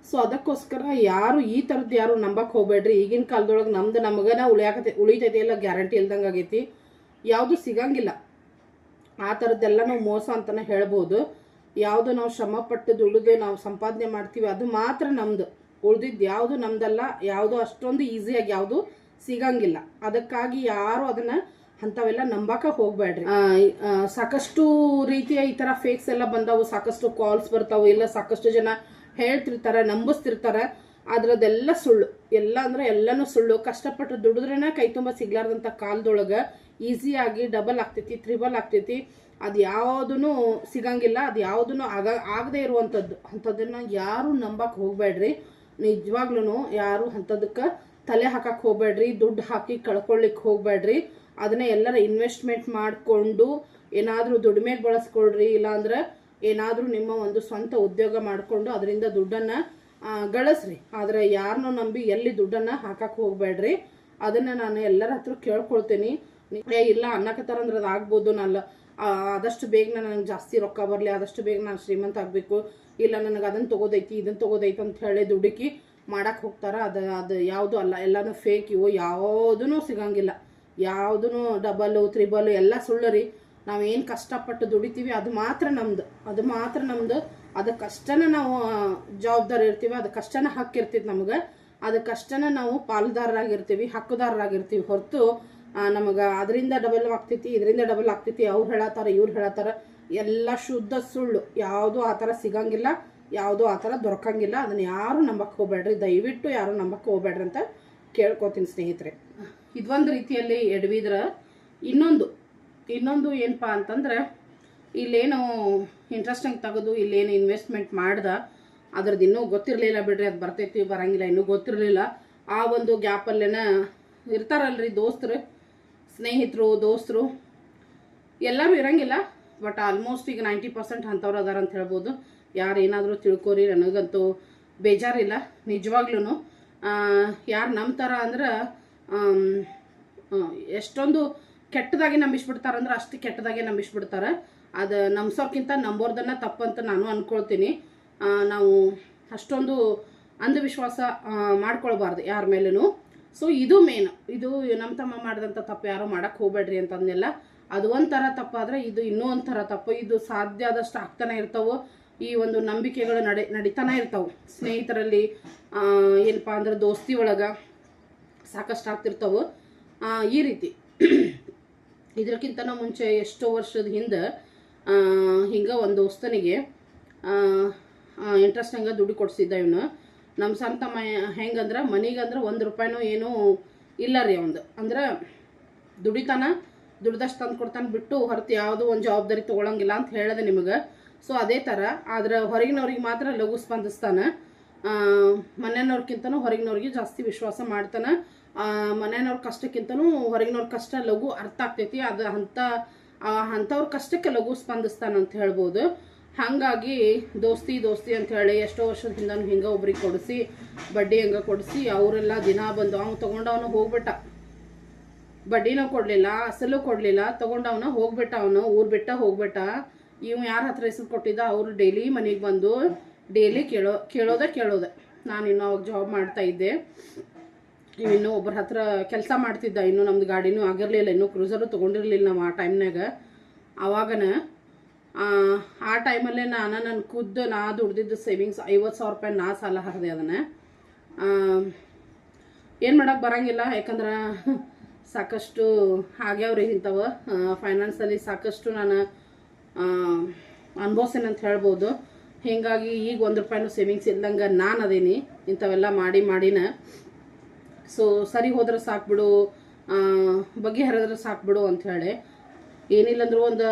[SPEAKER 1] ಸೊ ಅದಕ್ಕೋಸ್ಕರ ಯಾರು ಈ ಥರದ್ದು ಯಾರು ನಂಬಕ್ಕೆ ಹೋಗ್ಬೇಡ್ರಿ. ಈಗಿನ ಕಾಲದೊಳಗೆ ನಮ್ದು ನಮಗನ ಉಳಿಯಾಕತೆ, ಉಳಿತೈತಿ ಎಲ್ಲ ಗ್ಯಾರಂಟಿ ಇಲ್ದಂಗೆ ಆಗೈತಿ. ಯಾವುದು ಸಿಗಂಗಿಲ್ಲ. ಆ ಥರದ್ದೆಲ್ಲ ನಾವು ಮೋಸ ಅಂತಲೇ ಹೇಳ್ಬೋದು ಯಾವುದು ನಾವು ಶ್ರಮ ಪಟ್ಟು ದುಡಿದು ನಾವು ಸಂಪಾದನೆ ಮಾಡ್ತೀವಿ, ಅದು ಮಾತ್ರ ನಮ್ದು. ಉಳ್ದಿದ್ದು ಯಾವುದು ನಮ್ದಲ್ಲ, ಯಾವುದು ಅಷ್ಟೊಂದು ಈಸಿಯಾಗಿ ಯಾವುದು ಸಿಗಂಗಿಲ್ಲ. ಅದಕ್ಕಾಗಿ ಯಾರು ಅದನ್ನ ಅಂಥವೆಲ್ಲ ನಂಬಕ ಹೋಗ್ಬೇಡ್ರಿ ಸಾಕಷ್ಟು ರೀತಿಯ ಈ ಥರ ಫೇಕ್ಸ್ ಎಲ್ಲ ಬಂದವು, ಸಾಕಷ್ಟು ಕಾಲ್ಸ್ ಬರ್ತಾವೆ, ಇಲ್ಲ ಸಾಕಷ್ಟು ಜನ ಹೇಳ್ತಿರ್ತಾರೆ, ನಂಬಿಸ್ತಿರ್ತಾರೆ. ಅದ್ರದ್ದೆಲ್ಲ ಸುಳ್ಳು. ಎಲ್ಲ ಅಂದ್ರೆ ಎಲ್ಲನೂ ಸುಳ್ಳು. ಕಷ್ಟಪಟ್ಟು ದುಡಿದ್ರೇನೆ ಕೈ ತುಂಬ ಸಿಗ್ಲಾರ್ದಂಥ ಕಾಲದೊಳಗೆ ಈಸಿಯಾಗಿ ಡಬಲ್ ಆಗ್ತೈತಿ ತ್ರಿಬಲ್ ಆಗ್ತೈತಿ. ಅದು ಯಾವುದೂ ಸಿಗಂಗಿಲ್ಲ. ಅದು ಯಾವುದೂ ಆಗ, ಆಗದೆ ಇರುವಂಥದ್ದು ಅಂಥದ್ದನ್ನು ಯಾರು ನಂಬಕ್ಕೆ ಹೋಗಬೇಡ್ರಿ. ನಿಜವಾಗ್ಲೂ ಯಾರು ಅಂಥದಕ್ಕೆ ತಲೆ ಹಾಕಕ್ಕೆ ಹೋಗಬೇಡ್ರಿ. ದುಡ್ಡು ಹಾಕಿ ಕಳ್ಕೊಳ್ಳಿಕ್ಕೆ ಹೋಗಬೇಡ್ರಿ. ಅದನ್ನ ಎಲ್ಲರ ಇನ್ವೆಸ್ಟ್ಮೆಂಟ್ ಮಾಡಿಕೊಂಡು ಏನಾದರೂ ದುಡಿಮೆಗೆ ಬಳಸ್ಕೊಳ್ರಿ. ಇಲ್ಲಾಂದ್ರೆ ಏನಾದರೂ ನಿಮ್ಮ ಒಂದು ಸ್ವಂತ ಉದ್ಯೋಗ ಮಾಡಿಕೊಂಡು ಅದರಿಂದ ದುಡ್ಡನ್ನು ಗಳಿಸ್ರಿ. ಆದರೆ ಯಾರನ್ನೂ ನಂಬಿ ಎಲ್ಲಿ ದುಡ್ಡನ್ನು ಹಾಕಕ್ಕೆ ಹೋಗಬೇಡ್ರಿ. ಅದನ್ನು ನಾನು ಎಲ್ಲರ ಹತ್ರ ಕೇಳ್ಕೊಳ್ತೀನಿ. ಏ, ಇಲ್ಲ ಅನ್ನಕತ್ತಾರಂದ್ರೆ ಅದು ಆಗ್ಬೋದು. ನಾನು ಆದಷ್ಟು ಬೇಗ ನನಗೆ ಜಾಸ್ತಿ ರೊಕ್ಕ ಬರಲಿ, ಆದಷ್ಟು ಬೇಗ ನಾನು ಶ್ರೀಮಂತ ಆಗಬೇಕು. ಇಲ್ಲ, ನನಗೆ ಅದನ್ನು ತೊಗೋದೈತಿ ಇದನ್ನು ತೊಗೋದೈತಿ ಅಂತ ಹೇಳಿ ದುಡುಕಿ ಮಾಡಕ್ಕೆ ಹೋಗ್ತಾರ. ಅದು ಅದು ಯಾವುದು ಅಲ್ಲ, ಎಲ್ಲನೂ ಫೇಕ್ ಇವು. ಯಾವುದೂ ಸಿಗಂಗಿಲ್ಲ. ಯಾವುದೂ ಡಬಲು ತ್ರಿಬಲು ಎಲ್ಲ ಸುಳ್ಳು ರೀ ನಾವೇನು ಕಷ್ಟಪಟ್ಟು ದುಡಿತೀವಿ, ಅದು ಮಾತ್ರ ನಮ್ಮದು ಅದು ಮಾತ್ರ ನಮ್ದು. ಅದಕ್ಕಷ್ಟನ ನಾವು ಜವಾಬ್ದಾರಿ ಇರ್ತೀವಿ ಅದಕ್ಕಷ್ಟನ ಹಕ್ಕಿರ್ತೈತಿ ನಮ್ಗೆ. ಅದಕ್ಕಷ್ಟನ ನಾವು ಪಾಲುದಾರರಾಗಿರ್ತೀವಿ, ಹಕ್ಕುದಾರರಾಗಿರ್ತೀವಿ ಹೊರತು ನಮಗೆ ಅದರಿಂದ ಡಬಲ್ ಆಗ್ತೈತಿ, ಇದರಿಂದ ಡಬಲ್ ಆಗ್ತೈತಿ, ಅವ್ರು ಹೇಳತ್ತಾರ ಇವ್ರು ಹೇಳತ್ತಾರ ಎಲ್ಲ ಶುದ್ಧ ಸುಳ್ಳು. ಯಾವುದೂ ಆ ಥರ ಸಿಗಂಗಿಲ್ಲ, ಯಾವುದೂ ಆ ಥರ ದೊರಕಂಗಿಲ್ಲ. ಅದನ್ನು ಯಾರು ನಂಬಕ್ಕೆ ಹೋಗ್ಬೇಡ್ರಿ ದಯವಿಟ್ಟು ಯಾರು ನಂಬಕ್ಕೆ ಹೋಗ್ಬೇಡ್ರಿ ಅಂತ ಕೇಳ್ಕೊತೀನಿ ಸ್ನೇಹಿತರೆ. ಇದೊಂದು ರೀತಿಯಲ್ಲಿ ಎಡವಿದ್ರೆ ಇನ್ನೊಂದು ಇನ್ನೊಂದು ಏನಪ್ಪ ಅಂತಂದ್ರೆ ಇಲ್ಲೇನು ಇಂಟ್ರೆಸ್ಟಿಂಗ್ ತೆಗೆದು ಇಲ್ಲೇನು ಇನ್ವೆಸ್ಟ್ಮೆಂಟ್ ಮಾಡ್ದ ಅದ್ರದ್ದು ಇನ್ನೂ ಗೊತ್ತಿರಲಿಲ್ಲ ಬಿಡ್ರಿ, ಅದು ಬರ್ತೈತಿ, ಬರಂಗಿಲ್ಲ, ಇನ್ನೂ ಗೊತ್ತಿರಲಿಲ್ಲ. ಆ ಒಂದು ಗ್ಯಾಪಲ್ಲೇನ ಇರ್ತಾರಲ್ರಿ ದೋಸ್ತರು, ಸ್ನೇಹಿತರು, ದೋಸ್ತರು, ಎಲ್ಲರೂ ಇರಂಗಿಲ್ಲ ಬಟ್ ಆಲ್ಮೋಸ್ಟ್ ಈಗ ನೈಂಟಿ ಪರ್ಸೆಂಟ್ ಅಂಥವ್ರು ಅದಾರ ಅಂತ ಹೇಳ್ಬೋದು. ಯಾರು ಏನಾದರೂ ತಿಳ್ಕೊರಿ, ನನಗಂತೂ ಬೇಜಾರಿಲ್ಲ ನಿಜವಾಗ್ಲೂ ಯಾರು ನಂಬ್ತಾರ ಅಂದ್ರೆ ಎಷ್ಟೊಂದು ಕೆಟ್ಟದಾಗಿ ನಂಬಿಸ್ಬಿಡ್ತಾರಂದ್ರೆ ಅಷ್ಟು ಕೆಟ್ಟದಾಗೆ ನಂಬಿಸ್ಬಿಡ್ತಾರೆ. ಅದು ನಂಬ್ಸೋಕ್ಕಿಂತ ನಂಬೋರ್ದನ್ನ ತಪ್ಪಂತ ನಾನು ಅಂದ್ಕೊಳ್ತೀನಿ ನಾವು ಅಷ್ಟೊಂದು ಅಂಧವಿಶ್ವಾಸ ಮಾಡ್ಕೊಳ್ಬಾರ್ದು ಯಾರ ಮೇಲೂ ಸೊ ಇದು ಮೇನ್ ಇದು ನಮ್ಮ ತಮ್ಮ ಮಾಡಿದಂಥ ತಪ್ಪು ಯಾರೂ ಮಾಡೋಕ್ಕೆ ಹೋಗ್ಬೇಡ್ರಿ ಅಂತಂದೆಲ್ಲ ಅದು ಒಂಥರ ತಪ್ಪಾದರೆ ಇದು ಇನ್ನೂ ಒಂಥರ ತಪ್ಪು. ಇದು ಸಾಧ್ಯ ಆದಷ್ಟು ಆಗ್ತಾನೆ ಇರ್ತಾವೆ. ಈ ಒಂದು ನಂಬಿಕೆಗಳು ನಡೆ, ನಡೀತಾನೆ ಇರ್ತಾವೆ. ಸ್ನೇಹಿತರಲ್ಲಿ ಏನಪ್ಪಾ ಅಂದ್ರೆ ದೋಸ್ತಿ ಒಳಗೆ ಸಾಕಷ್ಟು ಆಗ್ತಿರ್ತಾವೆ. ಈ ರೀತಿ. ಇದಕ್ಕಿಂತ ಮುಂಚೆ ಎಷ್ಟೋ ವರ್ಷದ ಹಿಂದೆ ಹಿಂಗೆ ಒಂದು ದೋಸ್ತನಿಗೆ ಇಂಟ್ರೆಸ್ಟ್ ಹಂಗೆ ದುಡ್ಡು ಕೊಡಿಸಿದ್ದ ಇವನು. ನಮ್ಮ ಸ್ವಂತ ಮ ಹೆಂಗಂದ್ರೆ ಮನಿಗಂದ್ರೆ ಒಂದು ರೂಪಾಯಿನೂ ಏನೂ ಇಲ್ಲ ರೀ ಅವಂದು. ಅಂದ್ರೆ ದುಡಿತಾನ, ದುಡ್ದಷ್ಟು ತಂದು ಕೊಡ್ತಾನೆ ಬಿಟ್ಟು ಹೊರತು ಯಾವುದೋ ಒಂದು ಜವಾಬ್ದಾರಿ ತೊಗೊಳಂಗಿಲ್ಲ ಅಂತ ಹೇಳಿದೆ ನಿಮಗೆ. ಸೊ ಅದೇ ಥರ ಆದ್ರೆ ಹೊರಗಿನವ್ರಿಗೆ ಮಾತ್ರ ಲಘು ಸ್ಪಂದಿಸ್ತಾನೆ. ಮನೆಯವ್ರಿಗಿಂತನೂ ಹೊರಗಿನವ್ರಿಗೆ ಜಾಸ್ತಿ ವಿಶ್ವಾಸ ಮಾಡ್ತಾನೆ. ಮನೆಯವ್ರ ಕಷ್ಟಕ್ಕಿಂತನೂ ಹೊರಗಿನವ್ರ ಕಷ್ಟ ಲಘು ಅರ್ಥ ಆಗ್ತೈತಿ. ಅದು ಅಂಥ ಅಂಥವ್ರ ಕಷ್ಟಕ್ಕೆ ಲಘು ಅಂತ ಹೇಳ್ಬೋದು. ಹಾಗಾಗಿ ದೋಸ್ತಿ ದೋಸ್ತಿ ಅಂತ ಹೇಳಿ ಎಷ್ಟೋ ವರ್ಷದ ಹಿಂದನೂ ಹಿಂಗೆ ಒಬ್ರಿಗೆ ಕೊಡಿಸಿ, ಬಡ್ಡಿ ಹಂಗೆ ಕೊಡಿಸಿ, ಅವರೆಲ್ಲ ದಿನ ಬಂದು ಅವ್ನು ತೊಗೊಂಡವನು ಹೋಗ್ಬಿಟ್ಟ. ಬಡ್ಡಿನೂ ಕೊಡಲಿಲ್ಲ, ಅಸಲು ಕೊಡಲಿಲ್ಲ ತೊಗೊಂಡವನ ಹೋಗ್ಬಿಟ್ಟ ಅವನು, ಊರು ಬಿಟ್ಟ ಹೋಗ್ಬಿಟ್ಟ. ಇವ್ ಯಾರ ಹತ್ರ ಹೆಸರು ಕೊಟ್ಟಿದ್ದ? ಅವರು ಡೈಲಿ ಮನೆಗೆ ಬಂದು, ಡೈಲಿ ಕೇಳೋ, ಕೇಳೋದೇ ಕೇಳೋದೆ. ನಾನು ಇನ್ನು ಅವಾಗ ಜಾಬ್ ಮಾಡ್ತಾ ಇದ್ದೆ. ಇವ್ ಇನ್ನೂ ಒಬ್ಬರ ಹತ್ರ ಕೆಲಸ ಮಾಡ್ತಿದ್ದ ಇನ್ನೂ ನಮ್ದು ಗಾಡಿನೂ ಆಗಿರಲಿಲ್ಲ ಇನ್ನೂ ಕ್ರೂಸರು ತೊಗೊಂಡಿರ್ಲಿಲ್ಲ ನಾವು ಆ ಟೈಮ್ನಾಗ ಆವಾಗನ ಆ, ಟೈಮಲ್ಲೇ ನಾನು ನನ್ನ ಖುದ್ದು ನಾ ದುಡ್ದಿದ್ದು ಸೇವಿಂಗ್ಸ್ ಐವತ್ತು ಸಾವಿರ ರೂಪಾಯಿ ನಾ ಸಾಲ ಹಾಕಿದೆ ಅದನ್ನು. ಏನು ಮಾಡೋಕೆ ಬರಂಗಿಲ್ಲ ಯಾಕಂದ್ರೆ ಸಾಕಷ್ಟು ಆಗ್ಯಾವ್ರಿ ಇಂಥವು ಫೈನಾನ್ಸಲ್ಲಿ ಸಾಕಷ್ಟು ನಾನು ಅನುಭವಿಸ್ತೇನೆ ಹೇಳ್ಬೋದು. ಹೀಗಾಗಿ ಈಗ ಒಂದು ರೂಪಾಯಿನೂ ಸೇವಿಂಗ್ಸ್ ಇಲ್ದಂಗೆ ನಾನು ಅದೀನಿ. ಇಂಥವೆಲ್ಲ ಮಾಡಿ ಮಾಡಿನ ಸೊ ಸರಿ ಹೋದ್ರೆ ಸಾಕ್ಬಿಡು ಬಗೆಹರಿದ್ರೆ ಸಾಕ್ಬಿಡು ಅಂತ ಹೇಳಿ. ಏನಿಲ್ಲಂದ್ರೂ ಒಂದು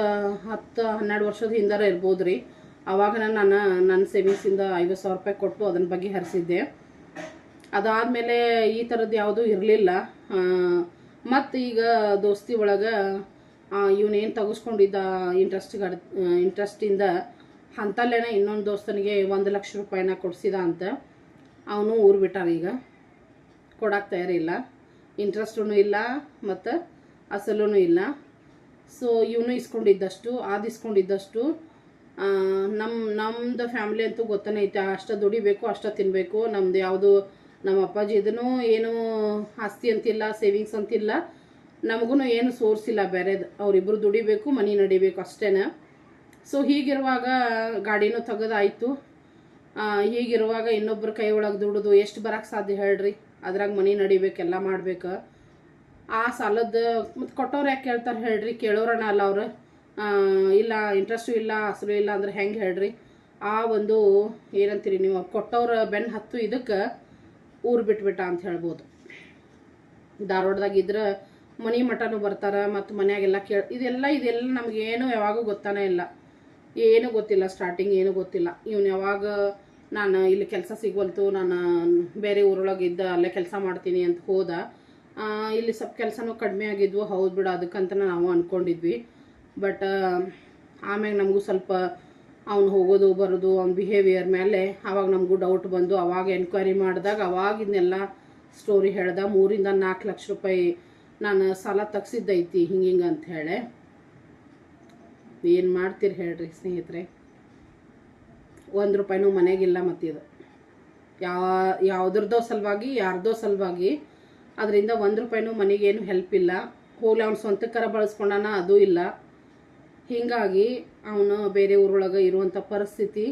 [SPEAKER 1] ಹತ್ತು, ಹನ್ನೆರಡು ವರ್ಷದ ಹಿಂದಾರ ಇರ್ಬೋದು ರೀ ಆವಾಗ ನಾನು ನನ್ನ ಸೇವಿಂಗ್ಸಿಂದ ಐವತ್ತು ಸಾವಿರ ರೂಪಾಯಿ ಕೊಟ್ಟು ಅದನ್ನ ಬಗೆಹರಿಸಿದ್ದೆ. ಅದಾದಮೇಲೆ ಈ ಥರದ್ದು ಯಾವುದೂ ಇರಲಿಲ್ಲ. ಮತ್ತು ಈಗ ದೋಸ್ತಿ ಒಳಗೆ ಇವನೇನು ತೆಗೆಸ್ಕೊಂಡಿದ್ದ ಇಂಟ್ರೆಸ್ಟ್ ಗಡ್ ಇಂಟ್ರೆಸ್ಟಿಂದ ಅಂತಲ್ಲೇನೆ ಇನ್ನೊಂದು ದೋಸ್ತನಿಗೆ ಒಂದು ಲಕ್ಷ ರೂಪಾಯಿನ ಕೊಡಿಸಿದ ಅಂತ. ಅವನು ಊರು ಬಿಟ್ಟಾನ ಈಗ. ಕೊಡಕ್ಕೆ ತಯಾರಿಲ್ಲ. ಇಂಟ್ರೆಸ್ಟೂ ಇಲ್ಲ ಮತ್ತು ಅಸಲೂ ಇಲ್ಲ. ಸೊ ಇವನು ಇಸ್ಕೊಂಡಿದ್ದಷ್ಟು ಅದು ಇಸ್ಕೊಂಡಿದ್ದಷ್ಟು ನಮ್ಮ ನಮ್ಮದು ಫ್ಯಾಮ್ಲಿ ಅಂತೂ ಗೊತ್ತನೇ ಐತೆ. ಅಷ್ಟು ದುಡಿಬೇಕು, ಅಷ್ಟು ತಿನ್ನಬೇಕು ನಮ್ದು ಯಾವುದು ನಮ್ಮ ಅಪ್ಪಾಜಿ ಇದನ್ನು ಏನು ಆಸ್ತಿ ಅಂತಿಲ್ಲ, ಸೇವಿಂಗ್ಸ್ ಅಂತಿಲ್ಲ. ನಮಗೂ ಏನು ಸೋರ್ಸ್ ಇಲ್ಲ ಬೇರೆದು ಅವರಿಬ್ಬರು ದುಡಿಬೇಕು, ಮನೆ ನಡಿಬೇಕು ಅಷ್ಟೇನೆ. ಸೊ ಹೀಗಿರುವಾಗ ಗಾಡಿನೂ ತೆಗೆದಾಯಿತು ಹೀಗಿರುವಾಗ ಇನ್ನೊಬ್ಬರ ಕೈ ಒಳಗೆ ದುಡಿದು ಎಷ್ಟು ಬರಕ್ಕೆ ಸಾಧ್ಯ ಹೇಳ್ರಿ? ಅದ್ರಾಗ ಮನೆ ನಡಿಬೇಕು, ಎಲ್ಲ ಮಾಡ್ಬೇಕು. ಆ ಸಾಲದ ಮತ್ತು ಕೊಟ್ಟವ್ರು ಯಾಕೆ ಕೇಳ್ತಾರೆ ಹೇಳ್ರಿ ಕೇಳೋರಣ ಅಲ್ಲ ಅವರು. ಇಲ್ಲ ಇಂಟ್ರೆಸ್ಟು ಇಲ್ಲ ಅಸಲು ಇಲ್ಲ ಅಂದ್ರೆ ಹೆಂಗೆ ಹೇಳ್ರಿ? ಆ ಒಂದು ಏನಂತೀರಿ ನೀವು, ಕೊಟ್ಟವ್ರ ಬೆನ್ನು ಹತ್ತು ಇದಕ್ಕೆ ಊರು ಬಿಟ್ಬಿಟ್ಟ ಅಂತ ಹೇಳ್ಬೋದು. ಧಾರವಾಡದಾಗ ಇದ್ರೆ ಮನೆ ಮಠನೂ ಬರ್ತಾರೆ ಮತ್ತು ಮನೆಯಾಗೆಲ್ಲ ಕೇಳ, ಇದೆಲ್ಲ ಇದೆಲ್ಲ ನಮಗೇನು ಯಾವಾಗೂ ಗೊತ್ತಾನೇ ಇಲ್ಲ. ಏನೂ ಗೊತ್ತಿಲ್ಲ ಸ್ಟಾರ್ಟಿಂಗ್ ಏನೂ ಗೊತ್ತಿಲ್ಲ. ಇವನು ಯಾವಾಗ ನಾನು ಇಲ್ಲಿ ಕೆಲಸ ಸಿಗೋಲ್ತು ನಾನು ಬೇರೆ ಊರೊಳಗೆ ಇದ್ದ ಅಲ್ಲೇ ಕೆಲಸ ಮಾಡ್ತೀನಿ ಅಂತ ಹೋದ. ಇಲ್ಲಿ ಸ್ವಲ್ಪ ಕೆಲಸನೂ ಕಡಿಮೆ ಆಗಿದ್ವು, ಹೌದು ಬಿಡು, ಅದಕ್ಕಂತ ನಾವು ಅಂದ್ಕೊಂಡಿದ್ವಿ ಬಟ್ ಆಮ್ಯಾಗ ನಮಗೂ ಸ್ವಲ್ಪ ಅವ್ನು ಹೋಗೋದು, ಬರೋದು, ಅವ್ನ ಬಿಹೇವಿಯರ್ ಮೇಲೆ ಆವಾಗ ನಮಗೂ ಡೌಟ್ ಬಂದು ಅವಾಗ ಎನ್ಕ್ವೈರಿ ಮಾಡಿದಾಗ ಅವಾಗಿದ್ನೆಲ್ಲ ಸ್ಟೋರಿ ಹೇಳ್ದ. ಮೂರಿಂದ ನಾಲ್ಕು ಲಕ್ಷ ರೂಪಾಯಿ ನಾನು ಸಾಲ ತಗ್ಸಿದ್ದೈತಿ, ಹಿಂಗೆ ಹಿಂಗೆ ಅಂತ ಹೇಳಿ. ಏನು ಮಾಡ್ತೀರಿ ಹೇಳ್ರಿ ಸ್ನೇಹಿತರೆ? ಒಂದು ರೂಪಾಯಿನೂ ಮನೆಗಿಲ್ಲ ಮತ್ತಿದು. ಯಾವ ಯಾವುದ್ರದ್ದೋ ಸಲುವಾಗಿ, ಯಾರ್ದೋ ಸಲುವಾಗಿ ಅದರಿಂದ ಒಂದು ರೂಪಾಯಿನೂ ಮನೆಗೇನು ಹೆಲ್ಪ್ ಇಲ್ಲ. ಹೋಗ್ಲಿ ಅವ್ನು ಸ್ವಂತಕ್ಕರ ಬಳಸ್ಕೊಂಡಾನ ಅದು ಇಲ್ಲ. ಹೀಗಾಗಿ ಅವನು ಬೇರೆ ಊರೊಳಗೆ ಇರುವಂಥ ಪರಿಸ್ಥಿತಿ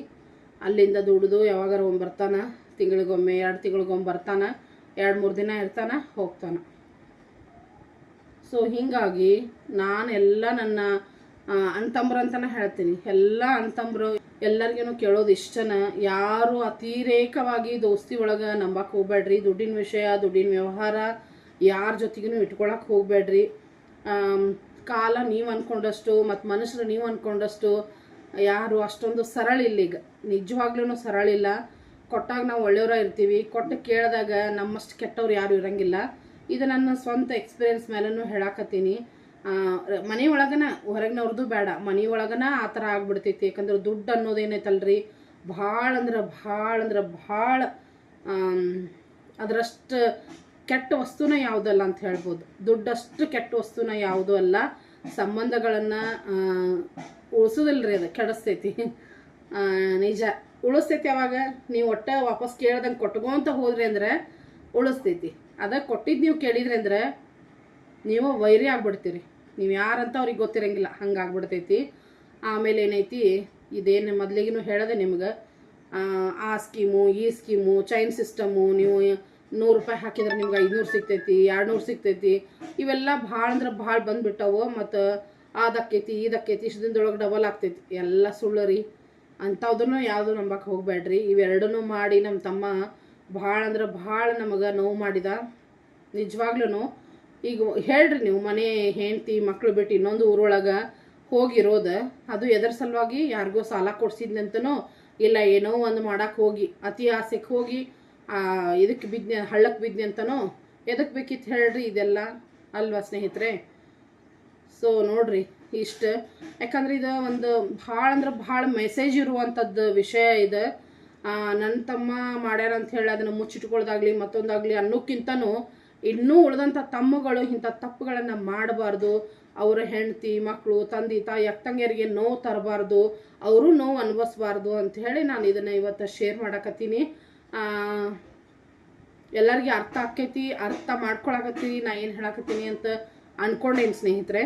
[SPEAKER 1] ಅಲ್ಲಿಂದ ದುಡಿದು ಯಾವಾಗಾರ ಒಮ್ಮೆ ಬರ್ತಾನ, ತಿಂಗಳಿಗೊಮ್ಮೆ, ಎರಡು ತಿಂಗಳಿಗೊಮ್ಮೆ ಬರ್ತಾನೆ, ಎರಡು ಮೂರು ದಿನ ಇರ್ತಾನೆ, ಹೋಗ್ತಾನೆ. ಸೊ ಹೀಗಾಗಿ ಎಲ್ಲ ನನ್ನ ಅಣ್ತಂಬ್ರು ಅಂತಲೇ ಹೇಳ್ತೀನಿ. ಎಲ್ಲ ಅಣ್ತಂಬ್ರು ಎಲ್ಲರಿಗೂ ಕೇಳೋದು ಇಷ್ಟನ. ಯಾರು ಅತಿರೇಕವಾಗಿ ದೋಸ್ತಿ ಒಳಗೆ ನಂಬಕ್ಕೆ ಹೋಗ್ಬೇಡ್ರಿ. ದುಡ್ಡಿನ ವಿಷಯ, ದುಡ್ಡಿನ ವ್ಯವಹಾರ ಯಾರ ಜೊತೆಗೂ ಇಟ್ಕೊಳಕ್ಕೆ ಹೋಗ್ಬೇಡ್ರಿ. ಕಾಲ ನೀವು ಅಂದ್ಕೊಂಡಷ್ಟು ಮತ್ತು ಮನುಷ್ಯರು ನೀವು ಅಂದ್ಕೊಂಡಷ್ಟು ಯಾರು ಅಷ್ಟೊಂದು ಸರಳ ಇಲ್ಲ ಈಗ. ನಿಜವಾಗ್ಲೂ ಸರಳ ಇಲ್ಲ. ಕೊಟ್ಟಾಗ ನಾವು ಒಳ್ಳೆಯವರ ಇರ್ತೀವಿ. ಕೊಟ್ಟು ಕೇಳಿದಾಗ ನಮ್ಮಷ್ಟು ಕೆಟ್ಟವ್ರು ಯಾರು ಇರಂಗಿಲ್ಲ. ಇದು ನನ್ನ ಸ್ವಂತ ಎಕ್ಸ್ಪೀರಿಯನ್ಸ್ ಮೇಲೂ ಹೇಳಾಕತ್ತೀನಿ. ಮನೆ ಒಳಗನ ಹೊರಗಿನವ್ರದ್ದು ಬೇಡ. ಮನೆ ಒಳಗನ ಆ ಥರ ಆಗ್ಬಿಡ್ತೈತಿ. ಯಾಕಂದ್ರೆ ದುಡ್ಡು ಅನ್ನೋದೇನೈತಲ್ರಿ? ಭಾಳ ಅಂದ್ರೆ ಭಾಳ ಅಂದ್ರೆ ಭಾಳ ಅದರಷ್ಟು ಕೆಟ್ಟ ವಸ್ತುನ ಯಾವುದಲ್ಲ ಅಂತ ಹೇಳ್ಬೋದು. ದುಡ್ಡಷ್ಟು ಕೆಟ್ಟ ವಸ್ತುನ ಯಾವುದೂ ಅಲ್ಲ. ಸಂಬಂಧಗಳನ್ನು ಉಳಿಸೋದಿಲ್ರಿ ಅದು. ಕೆಡಿಸ್ತೈತಿ. ನಿಜ. ಉಳಿಸ್ತೈತಿ ಅವಾಗ. ನೀವು ಒಟ್ಟ ವಾಪಸ್ ಕೇಳ್ದಂಗೆ ಕೊಟ್ಕೊಂತ ಹೋದ್ರಿ ಅಂದ್ರೆ ಉಳಿಸ್ತೈತಿ. ಅದ ಕೊಟ್ಟಿದ್ದು ನೀವು ಕೇಳಿದ್ರಿ ಅಂದ್ರೆ ನೀವು ವೈರಿ ಆಗ್ಬಿಡ್ತೀರಿ. ನೀವು ಯಾರಂತ ಅವ್ರಿಗೆ ಗೊತ್ತಿರಂಗಿಲ್ಲ. ಹಂಗೆ ಆಗ್ಬಿಡ್ತೈತಿ. ಆಮೇಲೆ ಏನೈತಿ, ಇದೇನು ಮೊದಲಿಗೂ ಹೇಳಿದೆ ನಿಮ್ಗೆ, ಆ ಸ್ಕೀಮು, ಈ ಸ್ಕೀಮು, ಚೈನ್ ಸಿಸ್ಟಮು, ನೀವು ನೂರು ರೂಪಾಯಿ ಹಾಕಿದ್ರೆ ನಿಮ್ಗೆ ಐದುನೂರು ಸಿಗ್ತೈತಿ, ಎರಡುನೂರು ಸಿಗ್ತೈತಿ. ಇವೆಲ್ಲ ಭಾಳ ಅಂದ್ರೆ ಭಾಳ ಬಂದುಬಿಟ್ಟವು ಮತ್ತು ಅದಕ್ಕೈತಿ, ಇದಕ್ಕೈತಿ ಇಷ್ಟು ದಿನದೊಳಗೆ ಡಬಲ್ ಆಗ್ತೈತಿ. ಎಲ್ಲ ಸುಳ್ಳು ರೀ. ಅಂಥವ್ದನ್ನು ಯಾವುದು ನಂಬಕ್ಕೆ ಹೋಗ್ಬೇಡ್ರಿ ಇವೆರಡನ್ನೂ ಮಾಡಿ ನಮ್ಮ ತಮ್ಮ ಭಾಳ ಅಂದ್ರೆ ಭಾಳ ನಮಗೆ ನೋವು ಮಾಡಿದ. ನಿಜವಾಗ್ಲೂ ಈಗ ಹೇಳ್ರಿ ನೀವು, ಮನೆ ಹೆಂಡತಿ ಮಕ್ಕಳು ಬಿಟ್ಟು ಇನ್ನೊಂದು ಊರೊಳಗೆ ಹೋಗಿರೋದ, ಅದು ಎದರ ಸಲುವಾಗಿ ಯಾರಿಗೋ ಸಾಲ ಕೊಡ್ಸಿದ್ನಂತನೋ, ಇಲ್ಲ ಏನೋ ಒಂದು ಮಾಡಕ್ಕೆ ಹೋಗಿ, ಅತಿ ಆಸೆಗೆ ಹೋಗಿ ಇದಕ್ಕೆ ಬಿದ್ನೆ ಹಳ್ಳಕ್ಕೆ ಬಿದ್ನೆ ಅಂತನೋ ಎದಕ್ಕೆ ಬೇಕಿತ್ತು ಹೇಳ್ರಿ ಇದೆಲ್ಲ, ಅಲ್ವಾ ಸ್ನೇಹಿತರೆ? ಸೊ ನೋಡ್ರಿ, ಇಷ್ಟು. ಯಾಕಂದ್ರೆ ಇದು ಒಂದು ಭಾಳ ಅಂದ್ರೆ ಭಾಳ ಮೆಸೇಜ್ ಇರುವಂಥದ್ದು ವಿಷಯ ಇದು. ನನ್ನ ತಮ್ಮ ಮಾಡ್ಯಾರ ಅಂತ ಹೇಳಿ ಅದನ್ನು ಮುಚ್ಚಿಟ್ಕೊಳ್ಳೋದಾಗ್ಲಿ ಮತ್ತೊಂದಾಗ್ಲಿ ಅನ್ನೋಕ್ಕಿಂತನೂ ಇನ್ನೂ ಉಳಿದಂಥ ತಮ್ಮಗಳು ಇಂಥ ತಪ್ಪುಗಳನ್ನು ಮಾಡಬಾರ್ದು. ಅವರ ಹೆಂಡತಿ ಮಕ್ಕಳು ತಂದೆ, ತಾಯಿ ಅಕ್ಕಂಗಿಯರಿಗೆ ನೋವು ತರಬಾರ್ದು. ಅವರು ನೋವು ಅನುಭವಿಸ್ಬಾರ್ದು ಅಂತ ಹೇಳಿ ನಾನು ಇದನ್ನು ಇವತ್ತು ಶೇರ್ ಮಾಡಕತ್ತೀನಿ. ಎಲ್ಲರಿಗೆ ಅರ್ಥ ಆಕೈತಿ, ಅರ್ಥ ಮಾಡ್ಕೊಳಕತ್ತೀನಿ ನಾ ಏನು ಹೇಳಕತ್ತೀನಿ ಅಂತ ಅಂದ್ಕೊಂಡೇನು ಸ್ನೇಹಿತರೆ.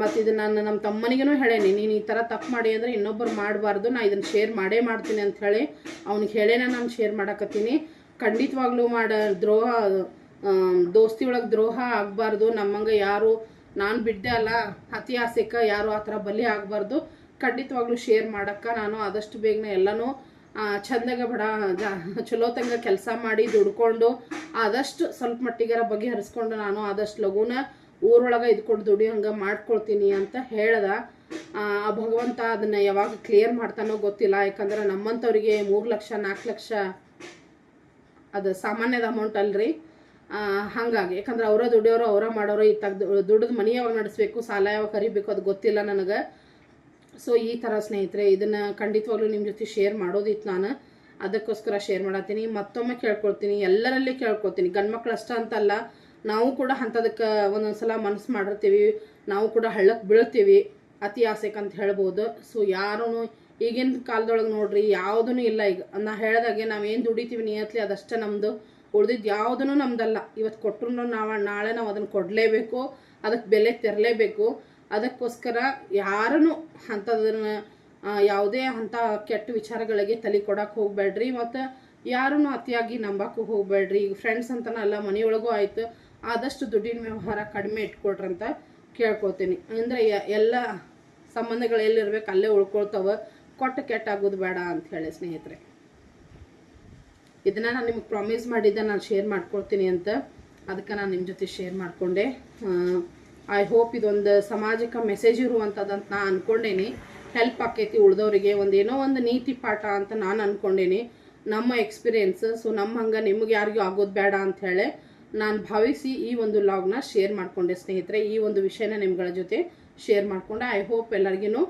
[SPEAKER 1] ಮತ್ತು ಇದು ನಾನು ನಮ್ಮ ತಮ್ಮನಿಗೂ ಹೇಳೇನಿ. ನೀನು ಈ ಥರ ತಪ್ಪು ಮಾಡಿ ಅಂದರೆ ಇನ್ನೊಬ್ಬರು ಮಾಡಬಾರ್ದು. ನಾ ಇದನ್ನು ಶೇರ್ ಮಾಡೇ ಮಾಡ್ತೀನಿ ಅಂತ ಹೇಳಿ ಅವ್ನಿಗೆ ಹೇಳೇನ ನಾನು ಶೇರ್ ಮಾಡಕತ್ತೀನಿ. ಖಂಡಿತವಾಗ್ಲೂ ಮಾಡ ದ್ರೋಹ ದೋಸ್ತಿ ಒಳಗೆ ದ್ರೋಹ ಆಗಬಾರ್ದು. ನಮ್ಮಂಗೆ ಯಾರು, ನಾನು ಬಿಡ್ದೆ ಅಲ್ಲ, ಅತಿ ಯಾರು ಆ ಥರ ಬಲಿ ಆಗಬಾರ್ದು. ಖಂಡಿತವಾಗ್ಲೂ ಶೇರ್ ಮಾಡೋಕ್ಕೆ ನಾನು ಆದಷ್ಟು ಬೇಗನೆ ಎಲ್ಲನೂ ಚಂದಾಗ ಬಡ ಚಲೋ ತಂಗ ಕೆಲಸ ಮಾಡಿ ದುಡ್ಕೊಂಡು, ಆದಷ್ಟು ಸ್ವಲ್ಪ ಮಟ್ಟಿಗಾರ ಬಗೆಹರಿಸ್ಕೊಂಡು ನಾನು ಆದಷ್ಟು ಲಘುನ ಊರೊಳಗೆ ಇದ್ಕೊಂಡು ದುಡಿಯೋ ಹಂಗೆ ಮಾಡ್ಕೊಳ್ತೀನಿ ಅಂತ ಹೇಳ್ದ. ಆ ಭಗವಂತ ಅದನ್ನು ಯಾವಾಗ ಕ್ಲಿಯರ್ ಮಾಡ್ತಾನೋ ಗೊತ್ತಿಲ್ಲ. ಯಾಕಂದ್ರೆ ನಮ್ಮಂಥವ್ರಿಗೆ ಮೂರು ಲಕ್ಷ ನಾಲ್ಕು ಲಕ್ಷ, ಅದು ಸಾಮಾನ್ಯದ ಅಮೌಂಟ್ ಅಲ್ರಿ. ಹಾಗಾಗಿ. ಯಾಕಂದ್ರೆ ಅವರ ದುಡಿಯೋರು ಅವರ ಮಾಡೋರು ಈ ತೆಗ್ದು ದುಡ್ದು ಮನೆ ಯಾವಾಗ ನಡೆಸ್ಬೇಕು, ಸಾಲ ಯಾವಾಗ ಕರಿಬೇಕು ಅದು ಗೊತ್ತಿಲ್ಲ ನನಗೆ. ಸೊ ಈ ಥರ ಸ್ನೇಹಿತರೆ, ಇದನ್ನು ಖಂಡಿತವಾಗ್ಲೂ ನಿಮ್ಮ ಜೊತೆ ಶೇರ್ ಮಾಡೋದಿತ್ತು ನಾನು. ಅದಕ್ಕೋಸ್ಕರ ಶೇರ್ ಮಾಡತ್ತೀನಿ. ಮತ್ತೊಮ್ಮೆ ಕೇಳ್ಕೊಳ್ತೀನಿ. ಎಲ್ಲರಲ್ಲಿ ಕೇಳ್ಕೊಳ್ತೀನಿ. ಗಂಡ್ಮಕ್ಳು ಅಷ್ಟ ಅಂತಲ್ಲ. ನಾವು ಕೂಡ ಅಂಥದಕ್ಕೆ ಒಂದೊಂದ್ಸಲ ಮನಸ್ಸು ಮಾಡಿರ್ತೀವಿ. ನಾವು ಕೂಡ ಹಳ್ಳಕ್ಕೆ ಬೀಳ್ತೀವಿ. ಅತಿ ಆಸೆಗೆ ಅಂತ ಹೇಳ್ಬೋದು. ಸೊ ಯಾರೂ ಈಗಿನ ಕಾಲದೊಳಗೆ ನೋಡ್ರಿ ಯಾವುದೂ ಇಲ್ಲ ಈಗ. ನಾ ಹೇಳ್ದಾಗೆ ನಾವೇನು ದುಡಿತೀವಿ ನಿಯತ್ಲಿ, ಅದಷ್ಟೇ ನಮ್ಮದು ಉಳ್ದಿದ್ದು ಯಾವುದೂ ನಮ್ದಲ್ಲ. ಇವತ್ತು ಕೊಟ್ಟರು ನಾವು ನಾಳೆ ನಾವು ಅದನ್ನು ಕೊಡಲೇಬೇಕು ಅದಕ್ಕೆ ಬೆಲೆ ತೆರಲೇಬೇಕು. ಅದಕ್ಕೋಸ್ಕರ ಯಾರನ್ನು ಅಂಥದನ್ನು ಯಾವುದೇ ಅಂಥ ಕೆಟ್ಟ ವಿಚಾರಗಳಿಗೆ ತಲೆ ಕೊಡಕ್ಕೆ ಹೋಗಬೇಡ್ರಿ. ಮತ್ತು ಯಾರನ್ನು ಅತಿಯಾಗಿ ನಂಬಕ್ಕೂ ಹೋಗಬೇಡ್ರಿ. ಈಗ ಫ್ರೆಂಡ್ಸ್ ಅಂತನಲ್ಲ ಮನೆಯೊಳಗೂ ಆಯ್ತು. ಆದಷ್ಟು ದುಡ್ಡಿನ ವ್ಯವಹಾರ ಕಡಿಮೆ ಇಟ್ಕೊಳ್ರಂತ ಕೇಳ್ಕೊತೀನಿ ಅಂದರೆ ಎಲ್ಲ ಸಂಬಂಧಗಳು ಎಲ್ಲಿರ್ಬೇಕು ಅಲ್ಲೇ ಉಳ್ಕೊಳ್ತಾವೆ. ಕೊಟ್ಟು ಕೆಟ್ಟಾಗೋದು ಬೇಡ ಅಂತ ಹೇಳಿ ಸ್ನೇಹಿತರೆ. ಇದನ್ನ ನಾನು ನಿಮಗೆ ಪ್ರಾಮಿಸ್ ಮಾಡಿದ್ದೆ, ನಾನು ಶೇರ್ ಮಾಡ್ಕೊಳ್ತೀನಿ ಅಂತ. ಅದಕ್ಕೆ ನಾನು ನಿಮ್ಮ ಜೊತೆ ಶೇರ್ ಮಾಡಿಕೊಂಡೆ. ಐ ಹೋಪ್ ಇದೊಂದು ಸಾಮಾಜಿಕ ಮೆಸೇಜ್ ಇರುವಂಥದ್ದಂತ ನಾನು ಅಂದ್ಕೊಂಡೇನಿ ಹೆಲ್ಪ್ ಆಕೈತಿ ಉಳ್ದವರಿಗೆ. ಒಂದು ಏನೋ ಒಂದು ನೀತಿ ಪಾಠ ಅಂತ ನಾನು ಅಂದ್ಕೊಂಡೇನಿ ನಮ್ಮ ಎಕ್ಸ್ಪೀರಿಯೆನ್ಸ್ ಸೊ ನಮ್ಮ ಹಂಗೆ ನಿಮ್ಗೆ ಯಾರಿಗೂ ಆಗೋದು ಬೇಡ ಅಂತ ನಾನು ಭಾವಿಸಿ ಈ ಒಂದು ಲಾಗ್ನ ಶೇರ್ ಮಾಡಿಕೊಂಡೆ ಸ್ನೇಹಿತರೆ. ಈ ಒಂದು ವಿಷಯನ ನಿಮ್ಗಳ ಜೊತೆ ಶೇರ್ ಮಾಡಿಕೊಂಡೆ. ಐ ಹೋಪ್ ಎಲ್ಲರಿಗೂ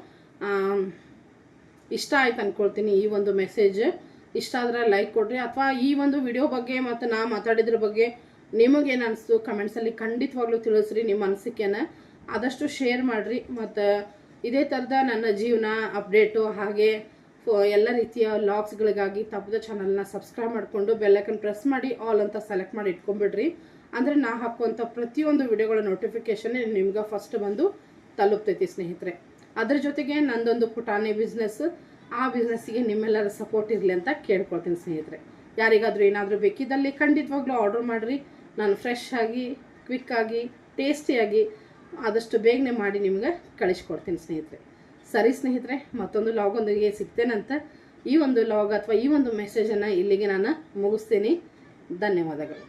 [SPEAKER 1] ಇಷ್ಟ ಆಯ್ತು ಅಂದ್ಕೊಳ್ತೀನಿ ಈ ಒಂದು ಮೆಸೇಜ್ ಇಷ್ಟ ಆದರೆ ಲೈಕ್ ಕೊಡ್ರಿ. ಅಥವಾ ಈ ಒಂದು ವಿಡಿಯೋ ಬಗ್ಗೆ ಮತ್ತು ನಾ ಮಾತಾಡಿದ್ರ ಬಗ್ಗೆ ನಿಮಗೇನು ಅನಿಸ್ತು? ಕಮೆಂಟ್ಸಲ್ಲಿ ಖಂಡಿತವಾಗ್ಲೂ ತಿಳಿಸ್ರಿ ನಿಮ್ಮ ಅನಿಸಿಕೆನ. ಆದಷ್ಟು ಶೇರ್ ಮಾಡಿರಿ. ಮತ್ತು ಇದೇ ಥರದ ನನ್ನ ಜೀವನ ಅಪ್ಡೇಟು ಹಾಗೆ ಎಲ್ಲ ರೀತಿಯ ಲಾಗ್ಸ್ಗಳಿಗಾಗಿ ತಪ್ಪದ ಚಾನಲ್ನ ಸಬ್ಸ್ಕ್ರೈಬ್ ಮಾಡಿಕೊಂಡು ಬೆಲ್ಲೈಕನ್ ಪ್ರೆಸ್ ಮಾಡಿ ಆಲ್ ಅಂತ ಸೆಲೆಕ್ಟ್ ಮಾಡಿ ಇಟ್ಕೊಂಡ್ಬಿಡ್ರಿ. ಅಂದರೆ ನಾ ಹಾಕುವಂಥ ಪ್ರತಿಯೊಂದು ವಿಡಿಯೋಗಳ ನೋಟಿಫಿಕೇಶನ್ ನಿಮ್ಗೆ ಫಸ್ಟ್ ಬಂದು ತಲುಪ್ತೈತಿ ಸ್ನೇಹಿತರೆ. ಅದ್ರ ಜೊತೆಗೆ ನಂದೊಂದು ಪುಟಾಣಿ ಬಿಸ್ನೆಸ್ ಆ ಬಿಸ್ನೆಸ್ಸಿಗೆ ನಿಮ್ಮೆಲ್ಲರ ಸಪೋರ್ಟ್ ಇರಲಿ ಅಂತ ಕೇಳ್ಕೊಳ್ತೀನಿ ಸ್ನೇಹಿತರೆ. ಯಾರಿಗಾದರೂ ಏನಾದರೂ ಬೇಕಿದ್ದಲ್ಲಿ ಖಂಡಿತವಾಗ್ಲೂ ಆರ್ಡರ್ ಮಾಡಿರಿ. ನಾನು ಫ್ರೆಶ್ ಆಗಿ ಕ್ವಿಕ್ ಆಗಿ ಟೇಸ್ಟಿಯಾಗಿ ಆದಷ್ಟು ಬೇಗನೆ ಮಾಡಿ ನಿಮ್ಗೆ ಕಳಿಸ್ಕೊಡ್ತೀನಿ ಸ್ನೇಹಿತರೆ. ಸರಿ ಸ್ನೇಹಿತರೆ, ಮತ್ತೊಂದು ಲಾಗೊಂದಿಗೆ ಸಿಗ್ತೇನಂತ ಈ ಒಂದು ಲಾಗ್ ಅಥವಾ ಈ ಒಂದು ಮೆಸೇಜನ್ನು ಇಲ್ಲಿಗೆ ನಾನು ಮುಗಿಸ್ತೀನಿ. ಧನ್ಯವಾದಗಳು.